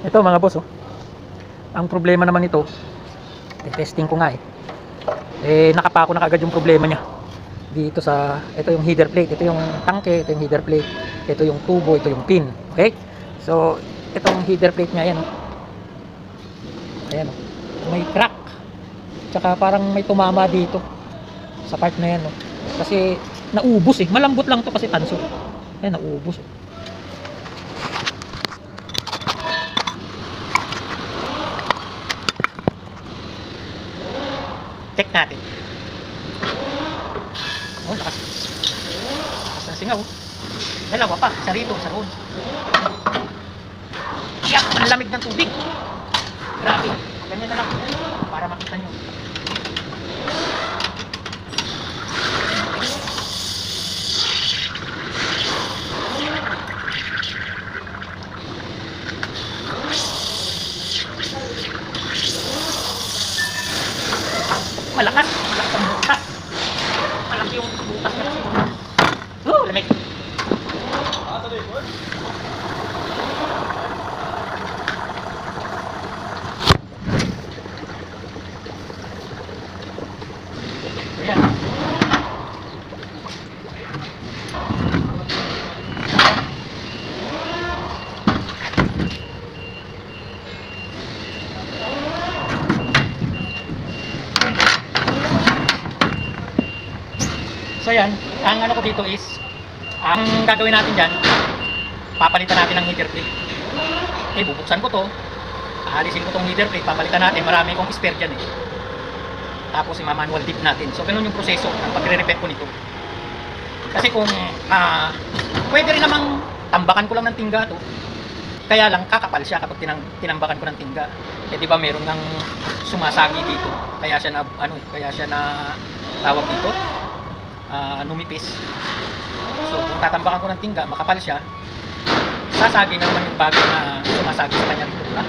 Ito mga boss, oh. Ang problema naman ito, testing ko nga eh. Eh, nakapako na kagad yung problema niya. Dito sa, ito yung header plate, ito yung tangke, ito yung header plate, ito yung tubo, ito yung pin. Okay? So, itong header plate niya, ayan oh. Ayan oh. May crack. Tsaka parang may tumama dito. Sa part na yan oh. Kasi naubos eh. Malambot lang to kasi tanso. Ayan, naubos oh. Check natin. Oh, lakas. Lakas ng singaw. Dalawa pa. Isa rito, isa roon. Yak! Ang lamig ng tubig. Grabe. Ganyan na lang. Para makita nyo. Malakas. Malakas ang butas. Malaki yung butas So yan, ang ano ko dito is, ang gagawin natin dyan, papalitan natin ng heater plate. Eh, bubuksan ko to, aalisin ko tong heater plate, papalitan natin, marami kong spare dyan eh. Tapos i-manual dip natin. So, ganun yung proseso ng pagre-repair ko nito. Kasi kung, ah, pwede rin namang tambakan ko lang ng tingga to, kaya lang kakapal siya kapag tinang, tinambakan ko ng tingga. Eh di ba meron ng sumasagi dito. Kaya siya na ano, kaya siya na tawag dito. Ah, numipis. So kung tatambakan ko ng tingga, makapal siya. Sasagi na naman yung bagay na sumasagi sa kanya rito?